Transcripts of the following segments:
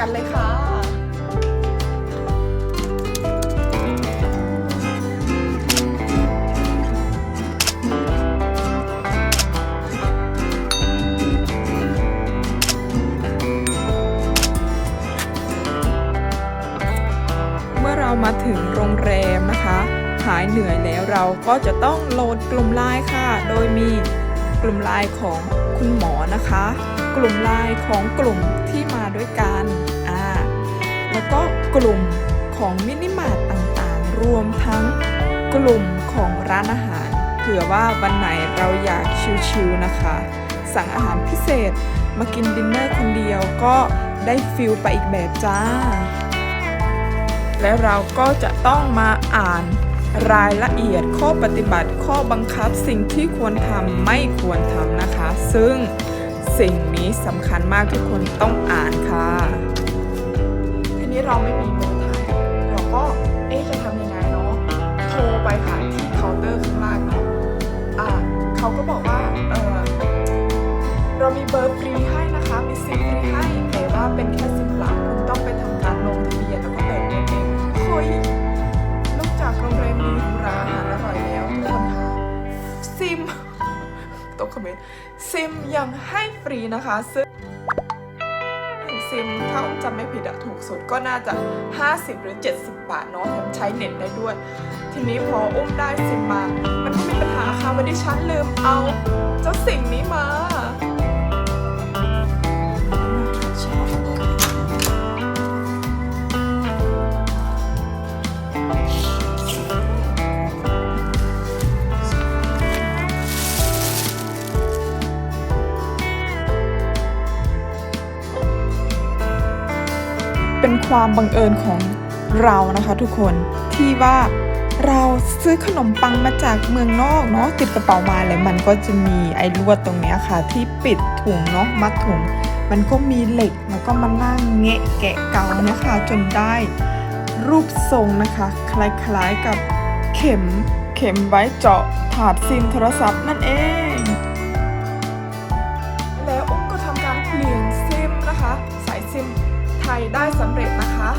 กันเลยค่ะ เมื่อเรามาถึงโรงแรมนะคะ หายเหนื่อยแล้วเราก็จะต้องโหลดกลุ่มไลน์ค่ะ โดยมีกลุ่มไลน์ของคุณหมอนะคะ กลุ่มไลน์ของกลุ่มที่มา ลุ่มของมินิมาร์ตต่างๆ รวมทั้งกลุ่มของร้านอาหาร เผื่อว่าวันไหนเราอยากชิลๆนะคะ สั่งอาหารพิเศษมากินดินเนอร์คนเดียวก็ได้ฟิลไปอีกแบบจ้า และเราก็จะต้องมาอ่านรายละเอียดข้อปฏิบัติข้อบังคับสิ่งที่ควรทำไม่ควรทำนะคะ ซึ่งสิ่งนี้สำคัญมากทุกคนต้องอ่านค่ะ นี้เราไม่มีเบอร์ไทยเราก็เอ๊ะจะทำยังไงเนาะโทรไปค่ะที่เคาน์เตอร์ข้างล่างเนาะอ่าเขาก็บอกว่าเออเรามีเบอร์ฟรีให้นะคะมีซิมฟรีให้แต่ว่าเป็นแค่สิบหลักคุณต้องไปทำการลงทะเบียนแล้วก็เติมเงินเองเฮ้ยนอกจากโรงแรมมีหรูหราอาหารอร่อยแล้วทุกคนคะซิมตกคอมเมนต์ซิมยังให้ฟรีนะคะซึ่ง ซิมถ้าอุ้มจำไม่ผิดอะถูกสุดก็น่าจะ 50 หรือ 70 บาทเนาะแถมใช้เน็ตได้ด้วย ทีนี้พออุ้มได้ซิมมา มันก็มีปัญหาค่ะวันที่ฉันลืมเอา เจ้าสิ่งนี้มา เป็นความบังเอิญของเรานะคะทุกคนที่ว่าเราซื้อขนมปังมาจากเมืองนอกเนาะติดกระเป๋ามาแล้วมันก็จะมีไอ้ลวดตรงเนี้ยค่ะ ที่ปิดถุงเนาะมัดถุง มันก็มีเหล็กแล้วก็มานั่งเงะแกะเกานะคะ จนได้รูปทรงนะคะ คล้ายๆกับเข็มเข็มไว้เจาะถาดซิมโทรศัพท์นั่นเอง ทยได้สำเร็จนะคะ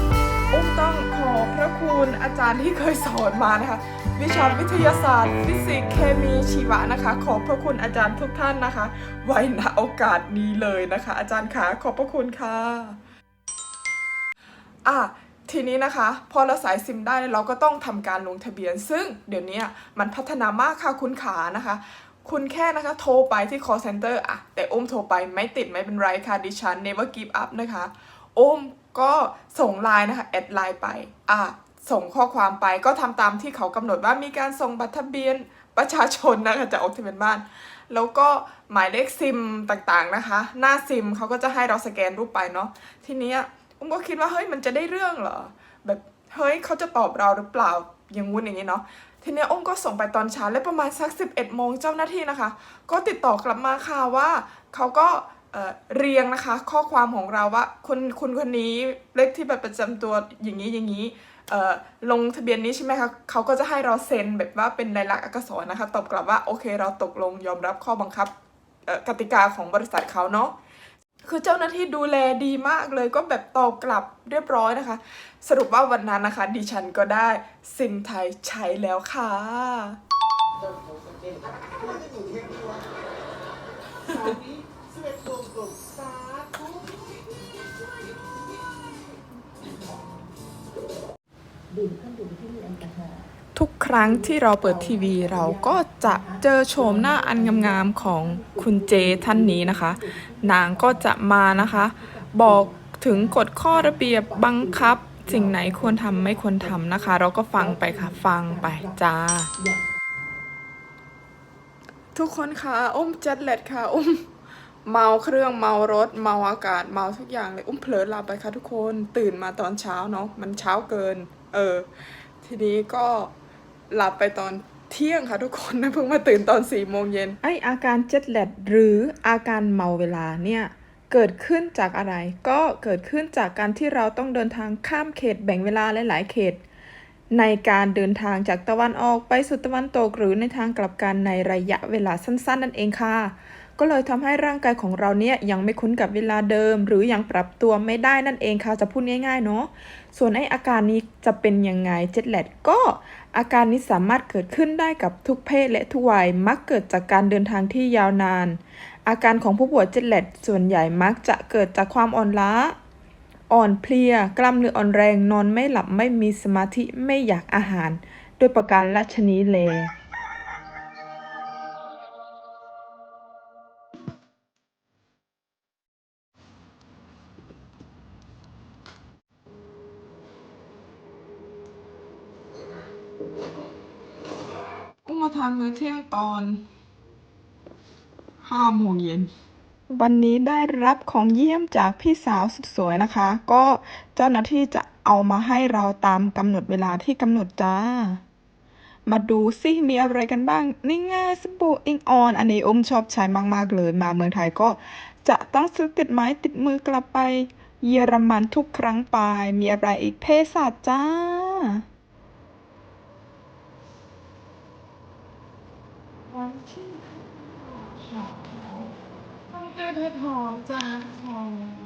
อุ้มต้องขอพระคุณอาจารย์ที่เคยสอนมานะคะ วิชาวิทยาศาสตร์ ฟิสิกส์เคมีชีวะนะคะ ขอบพระคุณอาจารย์ทุกท่านนะคะ ไว้ณโอกาสนี้เลยนะคะ อาจารย์คะขอบพระคุณค่ะอะทีนี้นะคะพอเราสายซิมได้เราก็ต้องทำการลงทะเบียน ซึ่งเดี๋ยวนี้มันพัฒนามากค่ะคุณขานะคะ คุณแค่นะคะโทรไปที่ call center อะแต่อุ้มโทรไปไม่ติดไม่เป็นไรค่ะดิฉัน never give up นะคะ อุ้มก็ส่งไลน์นะคะแอดไลน์ไปอะส่งข้อความไปก็ทำตามที่เขากำหนดว่ามีการส่งบัตรทะเบียนประชาชนนะคะจะออกทะเบียนบ้าน แล้วก็หมายเลขซิมต่างๆนะคะ หน้าซิมเขาก็จะให้เราสแกนรูปไปเนาะทีนี้อุ้มก็คิดว่าเฮ้ยมันจะได้เรื่องเหรอแบบเฮ้ยเขาจะตอบเราหรือเปล่าอย่างงู้นอย่างนี้เนาะทีนี้อุ้มก็ส่งไปตอนเช้าและประมาณสัก 11โมงเจ้าหน้าที่นะคะ ก็ติดต่อกลับมาค่ะว่าเขาก็ เรียงนะคะ ข้อความของเราว่าคุณคุณคนนี้เลขที่บัตรประจำตัวอย่างนี้อย่างนี้ลงทะเบียนนี้ใช่ไหมคะเขาก็จะให้เราเซ็นแบบว่าเป็นลายลักษณ์อักษรนะคะ ตอบกลับว่าโอเคเราตกลงยอมรับข้อบังคับกติกาของบริษัทเขาเนาะคือเจ้าหน้าที่ดูแลดีมากเลยก็แบบตอบกลับเรียบร้อยนะคะ สรุปว่าวันนั้นนะคะ ดิฉันก็ได้ซิมไทยใช้แล้วค่ะ ทุกครั้งที่เราเปิดทีวีเราก็จะเจอโฉมหน้าอันงามๆของคุณเจท่านนี้นะคะ นางก็จะมานะคะ บอกถึงกฎข้อระเบียบบังคับ สิ่งไหนควรทำไม่ควรทำนะคะ เราก็ฟังไปค่ะฟังไปจ้า ทุกคนค่ะอุ้มจ็ตเล็ดค่ะอุ้ม เมาเครื่องเมารถ เมาอากาศเมาทุกอย่างเลยอุ้มเผลอหลับไปค่ะทุกคนตื่นมาตอนเช้าเนาะมันเช้าเกิน เออ ทีนี้ก็หลับไปตอนเที่ยงค่ะทุกคนนะเพิ่งมาตื่นตอนสี่โมงเย็นไออาการเจ็ตแลดหรืออาการเมาเวลาเนี่ยเกิดขึ้นจากอะไร ก็เกิดขึ้นจากการที่เราต้องเดินทางข้ามเขตแบ่งเวลาหลายๆเขต ในการเดินทางจากตะวันออกไปสู่ตะวันตกหรือในทางกลับกันในระยะเวลาสั้น ๆ นั่นเองค่ะ ก็เลยทำให้ร่างกายของเราเนี่ยยังไม่คุ้นกับเวลาเดิม หรือยังปรับตัวไม่ได้นั่นเองค่ะจะพูดง่ายๆเนาะส่วนไออาการนี้จะเป็นยังไงเจ็ตแลดก็อาการนี้สามารถเกิดขึ้นได้กับทุกเพศและทุกวัยมักเกิดจากการเดินทางที่ยาวนาน อาการของผู้ป่วยเจ็ตแลดส่วนใหญ่มักจะเกิดจากความอ่อนล้าอ่อนเพลีย กล้ามเนื้ออ่อนแรงนอนไม่หลับไม่มีสมาธิไม่อยากอาหารโดยประการราชนีแลานมื้อเที่ยงตอนห้าโมงเย็นวันนี้ได้รับของเยี่ยมจากพี่สาวสุดสวยนะคะ ก็เจ้าหน้าที่จะเอามาให้เราตามกำหนดเวลาที่กำหนดจ้า มาดูซิมีอะไรกันบ้าง นี่ไง่ายสบู่อิงออน อันนี้อมชอบใช้มาก ๆ เลย มาเมืองไทยก็จะต้องซื้อติดไม้ติดมือกลับไป เยอรมันทุกครั้งไป มีอะไรอีกเพศศาสตว์จ้า วัน ที่หอมต้องเตือหอมจ้าหอม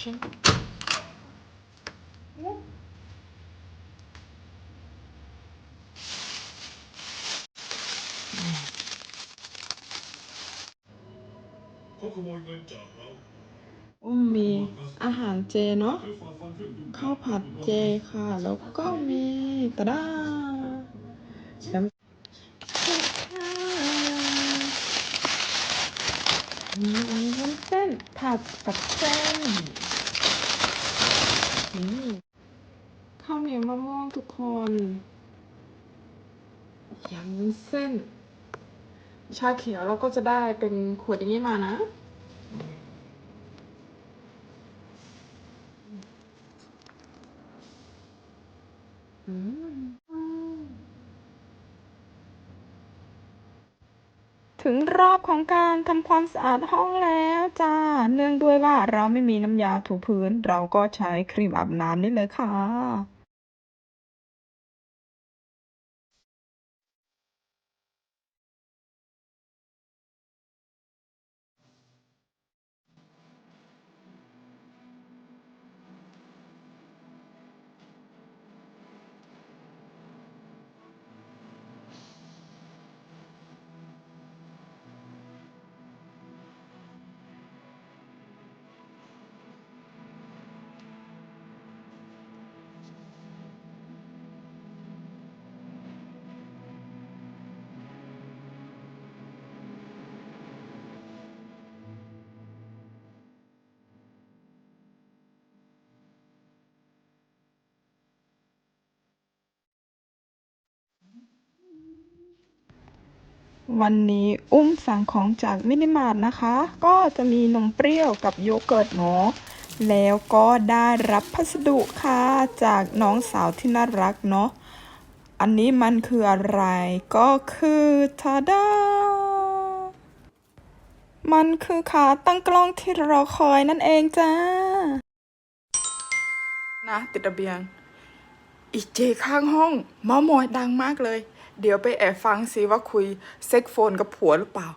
ชิ้น嗯เขาขโมยเงินจากเราอุ้มมีอาหารเจเนาะข้าวผัดเจค่ะ แล้วก็มีตะด้าน้ำมีอันนี้วุ้นเส้นผัดกับเส้น นี่ข้าวเหนียวมะม่วงทุกคนยำวุ้นเส้น ชาเขียวเราก็จะได้เป็นขวดอย่างนี้มานะ ถึงรอบของการทำความสะอาดห้องแล้วจ้า เนื่องด้วยว่าเราไม่มีน้ำยาถูพื้น เราก็ใช้ครีมอาบน้ำนี่เลยค่ะ วันนี้อุ้มสั่งของจากมินิมาร์ทนะคะ ก็จะมีนมเปรี้ยวกับโยเกิร์ตเนาะแล้วก็ได้รับพัสดุค่ะจากน้องสาวที่น่ารักเนาะอันนี้มันคืออะไรก็คือทาดามันคือขาตั้งกล้องที่รอคอยนั่นเองจ้า นะติดระเบียง อีเจข้างห้องมามอยดังมากเลย เดี๋ยวไปแอบฟังซิว่าคุยเซ็กโฟนกับผัวหรือเปล่า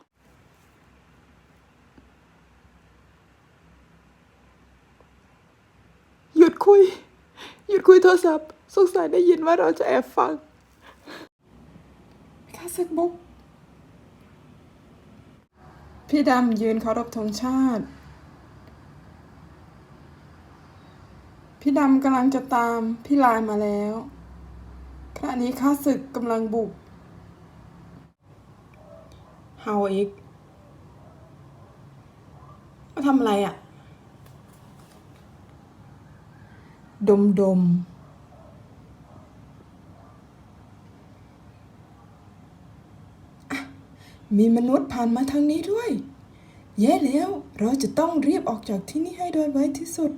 หยุดคุย หยุดคุยโทรศัพท์สงสัยได้ยินว่าเราจะแอบฟังค่าเซ็กบุ๊กพี่ดำยืนเคารพธงชาติ พี่ดำกำลังจะตามพี่ลายมาแล้ว ขณะนี้ข้าศึกกำลังบุกเฮาอีกมาทำอะไรอะ่ะ ดมดมมีมนุษย์ผ่านมาทางนี้ด้วย แย่แล้ว เราจะต้องรีบออกจากที่นี่ให้โดยไวที่สุด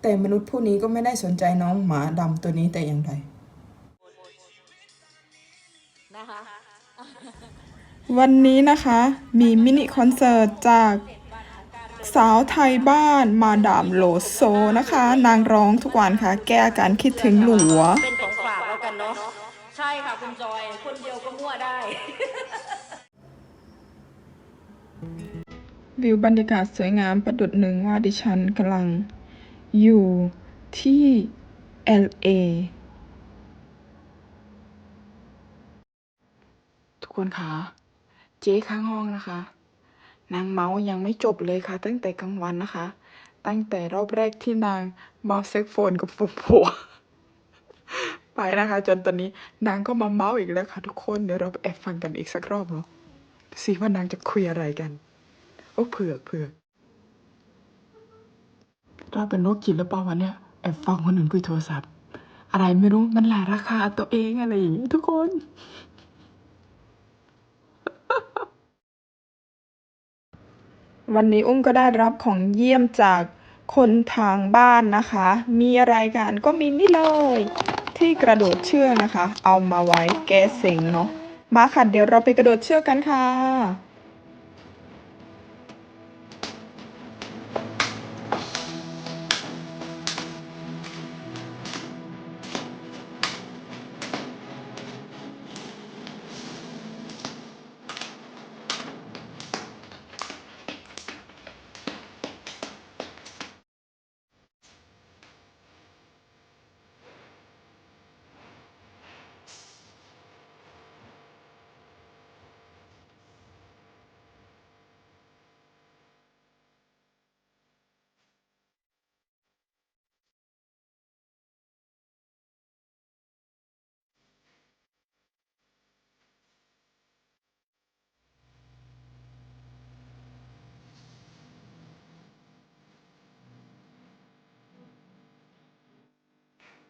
แต่มนุษย์ผู้นี้ก็ไม่ได้สนใจน้องหมาดำตัวนี้แต่อย่างใด วันนี้นะคะมีมินิคอนเสิร์ตจากสาวไทยบ้านมาดามโลโซนะคะ นางร้องทุกวันค่ะ แก้อาการคิดถึงหลัว เป็นของฝากแล้วกันเนาะใช่ค่ะ คุณจอย คนเดียวก็มั่วได้ วิวบรรยากาศสวยงามประดุดหนึ่งว่าดิฉันกำลังอยู่ที่ LA ทุกคนคะ เจ๊ข้างห้องนะคะ นางเมายังไม่จบเลยค่ะ ตั้งแต่กลางวันนะคะ ตั้งแต่รอบแรกที่นางเมาเซ็กโฟนกับผัวไปนะคะ จนตอนนี้นางก็มาเมาอีกแล้วค่ะทุกคนเดี๋ยวเราไปแอบฟังกันอีกสักรอบเนาะสิว่านางจะคุยอะไรกัน โอ้เผือกเผือกเราเป็นโรคจิตหรือเปล่าวะเนี่ยแอบฟังคนอื่นคุยโทรศัพท์ อะไรไม่รู้มันหลายราคาตัวเองอะไรอย่างเงี้ยทุกคน วันนี้อุ้มก็ได้รับของเยี่ยมจากคนทางบ้านนะคะ มีอะไรกันก็มีนี่เลย ที่กระโดดเชือกนะคะ เอามาไว้แก้เสงเนาะมาค่ะเดี๋ยวเราไปกระโดดเชือกกันค่ะ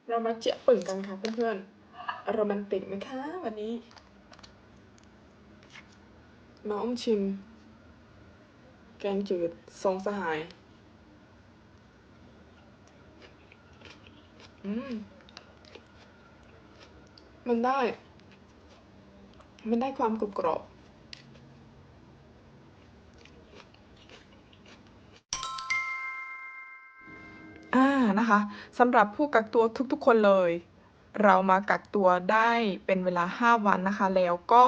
เรามาเจ๊ะปึ่งกันค่ะเพื่อนๆโรแมนติกไหมคะวันนี้ มาอ้อมชิม แกงจืดทรงสหาย อืม มันได้ มันได้ความกรุบกรอบ นะคะสำหรับผู้กักตัวทุกๆ คนเลย เรามากักตัวได้เป็นเวลา 5 วันนะคะ แล้วก็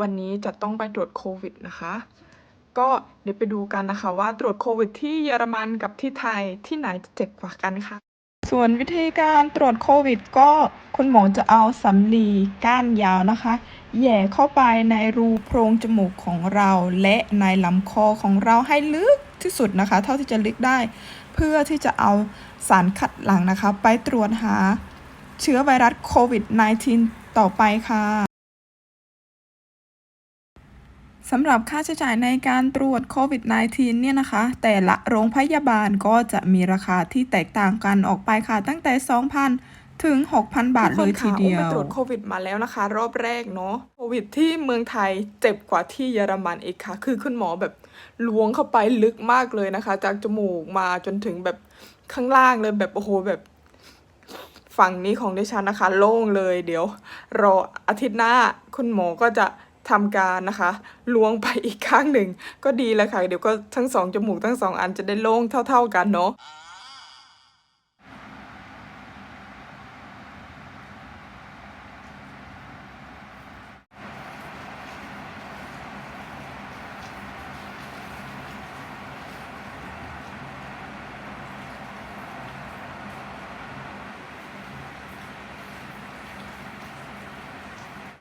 วันนี้จะต้องไปตรวจโควิดนะคะ ก็เดี๋ยวไปดูกันนะคะว่าตรวจโควิดที่เยอรมันกับที่ไทยที่ไหนจะเจ็บกว่ากันค่ะ ส่วนวิธีการตรวจโควิด ก็คุณหมอจะเอาสำลีก้านยาวนะคะแย่เข้าไปในรูโพรงจมูกของเราและในลำคอของเราให้ลึกที่สุดนะคะ เท่าที่จะลึกได้ เพื่อที่จะเอา สารคัดหลังนะคะ ไปตรวจหาเชื้อไวรัสโควิด -19 ต่อไปค่ะสำหรับค่าใช้จ่ายในการตรวจโควิด -19 เนี่ยนะคะ แต่ละโรงพยาบาลก็จะมีราคาที่แตกต่างกันออกไปค่ะ ตั้งแต่ 2,000 ถึง 6,000 บาทเลยทีเดียวไปตรวจโควิดมาแล้วนะคะ รอบแรกเนาะโควิดที่เมืองไทยเจ็บกว่าที่เยอรมันอีกค่ะ คือคุณหมอแบบล้วงเข้าไปลึกมากเลยนะคะ จากจมูกมาจนถึงแบบ ข้างล่างเลยแบบโอ้โหแบบ ฝั่งนี้ของดิฉันนะคะ โล่งเลย เดี๋ยว รออาทิตย์หน้าคุณหมอก็จะทำการนะคะล้วงไปอีกข้างหนึ่ง ก็ดีแล้วค่ะ เดี๋ยวก็ทั้งสองจมูกทั้งสองอันจะได้โล่งเท่า ๆกันเนาะ